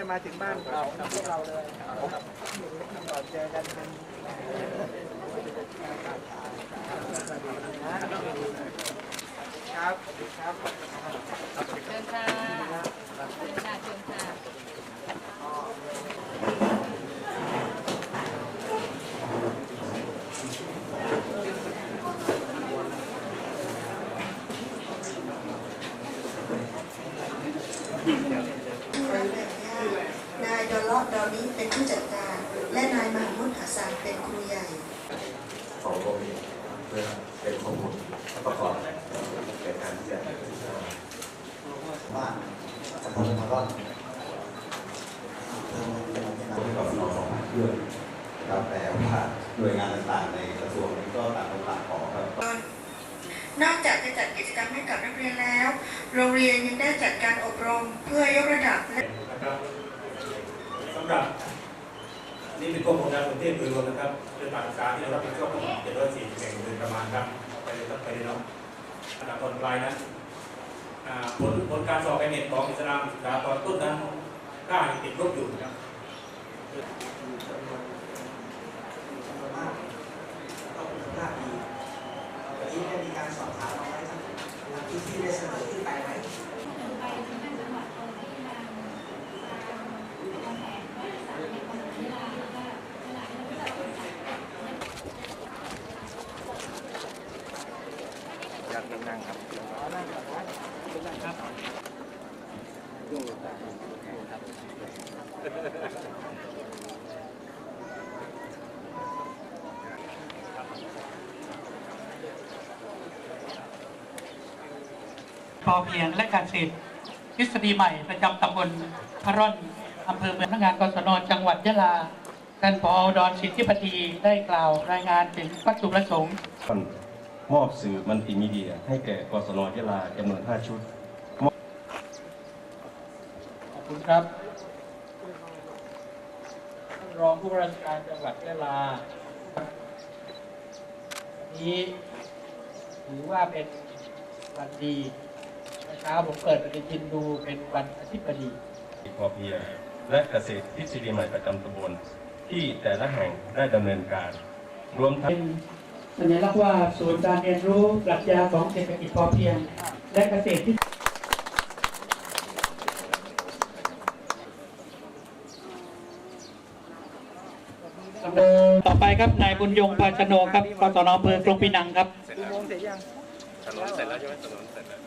ได้มาถึงบ้านเราพวกเราเลยก่อนเจอกันเป็นครับครับเชิญค่ะเชิญค่ะเชิญค่ะ อลลอดดอลนี้เป็นผู้จัดการ และนายมหามุดฮัสซันเป็นครูใหญ่ ของพวกนี้เพื่อเป็นข้อมูลประกอบในการที่จะบ้านจะทำเป็นก้อนตัวที่กสนสองด้วยนะครับแต่ว่าหน่วยงานต่างๆในกระทรวงนี้ก็ต่างคนต่างขอครับนอกจากจะจัดกิจกรรมให้กับนักเรียนแล้ว โรงเรียนยังได้จัดการอบรมเพื่อยกระดับและ หรับนี่เป็นข้อมูลการประเทศโดยรวมนะครับเป็นการศึกษาที่เรารับผิดชอบทั้งหมด740แห่งโดยประมาณครับไปเลยครับไปเลยเนาะอันดับตอนปลายนะผลผลการสอบไปเน็ตของอิสลามศึกษาตอนต้นนะก้าติดลบอยู่นะครับ มากต้องคุณภาพดีวันนี้ได้มีการสอบถามเอาไว้ทั้งที่ที่ได้เสนอขึ้นไปไหม ไปที่นั่นจังหวัดตรงที่นางทางแผนว่าสามในคนเวลาว่าเวลาที่เราจะต้อง อยากนั่งครับนั่งก่อนนะนั่งครับยุ่งตาครับ พอเพียงและการเกษตรทฤษฎีใหม่ประจำตำบลพระร่อนอำเภอเมืองพนักงานกศนจังหวัดยะลาท่านผอดอนสิทธิปฏิได้กล่าวรายงานถึงวัตถุประสงค์ มอบสื่อมัลติมีเดีย ให้แก่กศนยะลาจำนวน 5 ชุด ขอบคุณครับท่านรองผู้ว่าราชการจังหวัดยะลาวันนี้ถือว่าเป็นวันดีเมื่อเช้าผมเปิดปฏิทินดูเป็นวันอาทิตย์บดี พอเพียงและเกษตรทฤษฎีใหม่ประจำตำบลที่แต่ละแห่งได้ดำเนินการ รวมทั้งเป็น สัญลักษณ์ว่าศูนย์การเรียนรู้ปรัชญาของเศรษฐกิจพอเพียง และเกษตรที่ต่อไปครับนายบุญยงภาชโนครับกศนอำเภอกรงปีนังครับเสร็จยังถนนเสร็จแล้วใช่ไหมถนนเสร็จแล้ว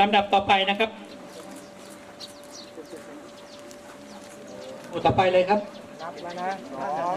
ลำดับต่อไปนะครับต่อไปเลยครับนับแล้วนะองอ่าสอง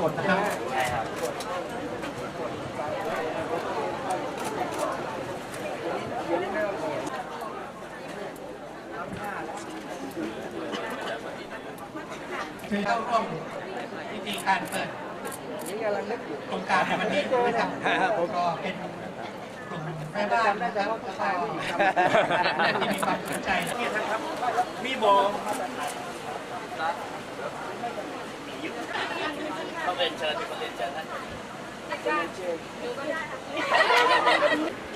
หมดนะครับ คือ เข้าร่วมพิธีการเปิดนี่กำลังนึกอยู่โครงการในวันนี้นะครับก็เป็นกลุ่มแม่บ้านนะครับแล้วก็ที่มีความสนใจนะครับ มีโบอัน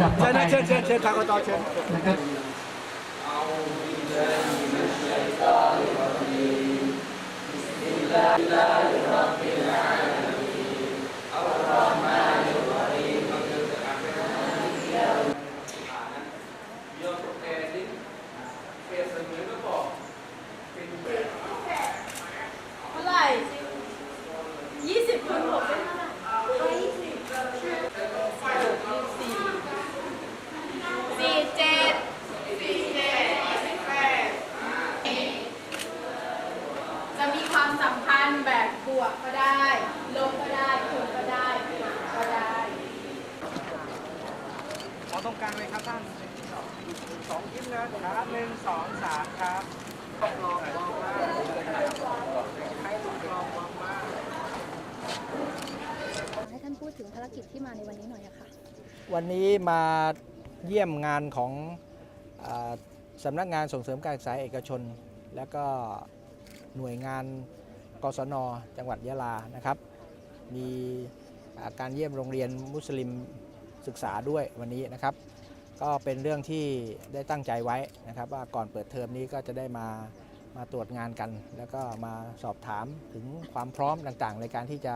ดับต่อเชิญไปนะเชิญเชิญเชิญทางกตเชิญนะครับ Bismillahirrahmanirrahim. ันแบบบวกก็ได้ ลบก็ได้คูณก็ได้หารก็ได้ขอตรงกลางเลยครับท่านสองยิ้มนะครับหนึ่งสองสามครับต้องลองมองมากให้ลองมองมากให้ท่านพูดถึงภารกิจที่มาในวันนี้หน่อยค่ะ วันนี้มาเยี่ยมงานของสำนักงานส่งเสริมการศึกษาเอกชน และก็หน่วยงาน กศน จังหวัดยะลานะครับ มีอ่าการเยี่ยมโรงเรียนมุสลิมศึกษาด้วยวันนี้นะครับ ก็เป็นเรื่องที่ได้ตั้งใจไว้นะครับ ว่าก่อนเปิดเทอมนี้ก็จะได้มามาตรวจงานกัน แล้วก็มาสอบถามถึงความพร้อมต่างๆ ในการที่จะ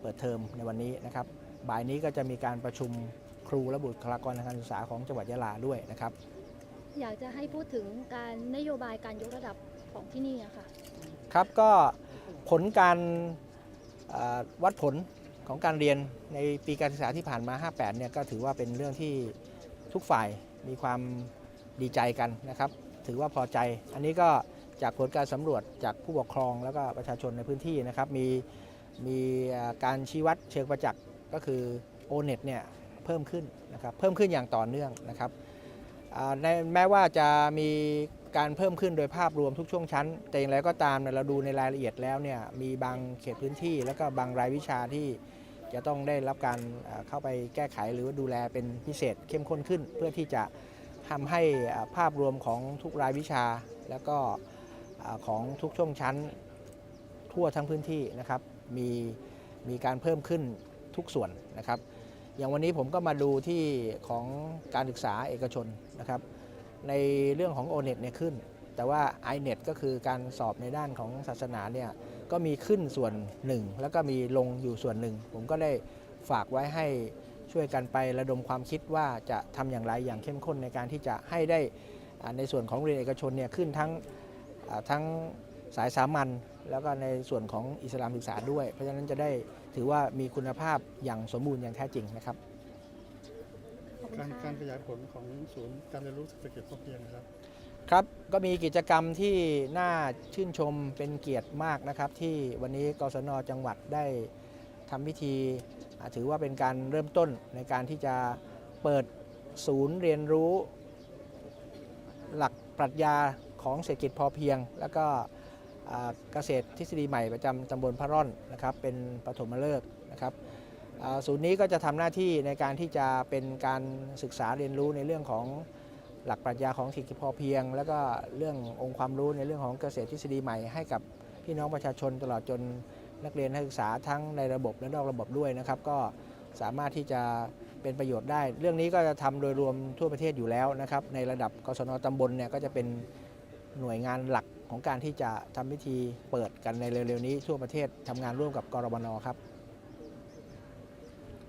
เปิดเทอมในวันนี้นะครับ บ่ายนี้ก็จะมีการประชุมครูและบุคลากรทางการศึกษาของจังหวัดยะลาด้วยนะครับ อยากจะให้พูดถึงการนโยบายการยกระดับของที่นี่อะค่ะ ครับก็ ผลการวัดผลของการเรียนในปีการศึกษาที่ผ่านมา 58 เนี่ยก็ถือว่าเป็นเรื่องที่ทุกฝ่ายมีความดีใจกันนะครับ ถือว่าพอใจ อันนี้ก็จากผลการสำรวจจากผู้ปกครองแล้วก็ประชาชนในพื้นที่นะครับ มีมีการชี้วัดเชิงประจักษ์ก็คือ o n e t เนี่ยเพิ่มขึ้นนะครับ เพิ่มขึ้นอย่างต่อเนื่องนะครับในแม้ว่าจะมี การเพิ่มขึ้นโดยภาพรวมทุกช่วงชั้น แต่อย่างไรก็ตามเราดูในรายละเอียดแล้วเนี่ยมีบางเขตพื้นที่ แล้วก็บางรายวิชาที่จะต้องได้รับการเข้าไปแก้ไขหรือดูแลเป็นพิเศษเข้มข้นขึ้น เพื่อที่จะทำให้ภาพรวมของทุกรายวิชา แล้วก็ของทุกช่วงชั้นทั่วทั้งพื้นที่นะครับมีมีการเพิ่มขึ้นทุกส่วนนะครับ อย่างวันนี้ผมก็มาดูที่ของการศึกษาเอกชนนะครับ ในเรื่องของ o n e t เนี่ยขึ้น แต่ว่า i n e t ก็คือการสอบในด้านของศาสนาเนี่ยก็มีขึ้นส่วนหนึ่ง แล้วก็มีลงอยู่ส่วนหนึ่ง ผมก็ได้ฝากไว้ให้ช่วยกันไประดมความคิดว่าจะทำอย่างไรอย่างเข้มข้นในการที่จะให้ได้ในส่วนของเรียนเอกชนเนี่ยขึ้นทั้งทั้งสายสามัญแล้วก็ในส่วนของอิสลามศึกษาด้วย เพราะฉะนั้นจะได้ถือว่ามีคุณภาพอย่างสมบูรณ์อย่างแท้จริงนะครับ การค่ะการขยายผลของศูนย์การเรียนรู้เศรษฐกิจพอเพียงนะครับ ครับ ก็มีกิจกรรมที่น่าชื่นชมเป็นเกียรติมากนะครับ ที่วันนี้กศนจังหวัดได้ทำพิธีอ่าถือว่าเป็นการเริ่มต้นในการที่จะเปิดศูนย์เรียนรู้ หลักปรัชญาของเศรษฐกิจพอเพียง แล้วก็อ่าเกษตรทฤษฎีใหม่ประจำตำบลพระร่อนนะครับ เป็นปฐมฤกษ์นะครับอ่า ศูนย์นี้ก็จะทำหน้าที่ในการที่จะเป็นการศึกษาเรียนรู้ในเรื่องของหลักปรัชญาของเศรษฐกิพอเพียง แล้วก็เรื่ององค์ความรู้ในเรื่องของเกษตรทฤษฎีใหม่ให้กับพี่น้องประชาชนตลอดจนนักเรียนนักศึกษาทั้งในระบบและนอกระบบด้วยนะครับ ก็สามารถที่จะเป็นประโยชน์ได้ เรื่องนี้ก็จะทำโดยรวมทั่วประเทศอยู่แล้วนะครับ ในระดับกศนตำบลเนี่ยก็จะเป็นหน่วยงานหลักของการที่จะทำพิธีเปิดกันในเร็วๆนี้ทั่วประเทศทำงานร่วมกับกรบนครับ